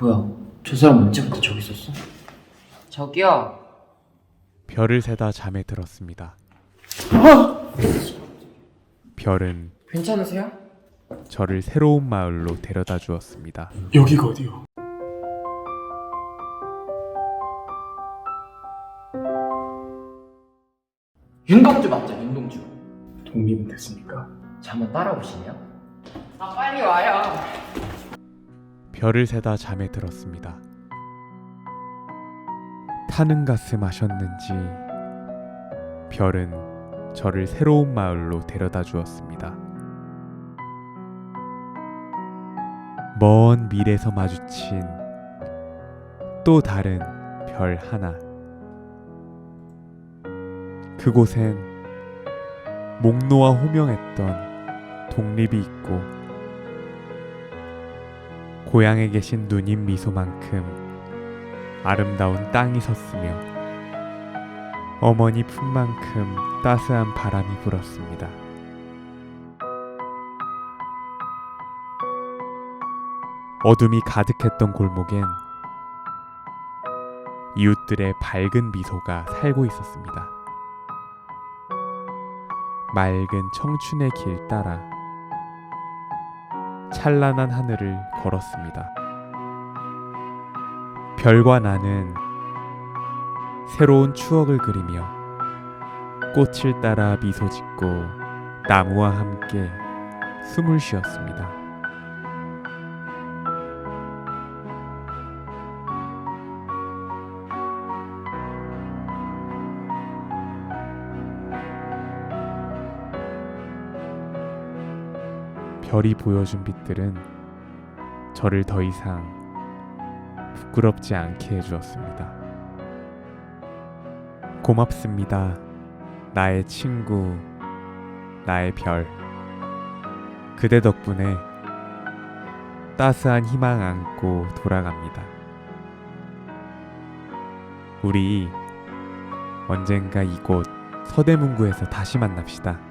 뭐야, 저 사람 언제부터 저기 있었어? 저기요. 별을 세다 잠에 들었습니다. 별은 괜찮으세요? 저를 새로운 마을로 데려다 주었습니다. 여기가 어디요? 윤동주 맞죠, 윤동주. 독립은 됐습니까? 저 한번 따라오시네요. 아, 빨리 와요. 별을 세다 잠에 들었습니다. 타는 가슴 하셨는지 별은 저를 새로운 마을로 데려다 주었습니다. 먼 미래에서 마주친 또 다른 별 하나. 그곳엔 목노아 호명했던 독립이 있고 고향에 계신 누님 미소만큼 아름다운 땅이 섰으며 어머니 품만큼 따스한 바람이 불었습니다. 어둠이 가득했던 골목엔 이웃들의 밝은 미소가 살고 있었습니다. 맑은 청춘의 길 따라 찬란한 하늘을 걸었습니다. 별과 나는 새로운 추억을 그리며 꽃을 따라 미소 짓고 나무와 함께 숨을 쉬었습니다. 별이 보여준 빛들은 저를 더 이상 부끄럽지 않게 해주었습니다. 고맙습니다. 나의 친구, 나의 별. 그대 덕분에 따스한 희망 안고 돌아갑니다. 우리 언젠가 이곳 서대문구에서 다시 만납시다.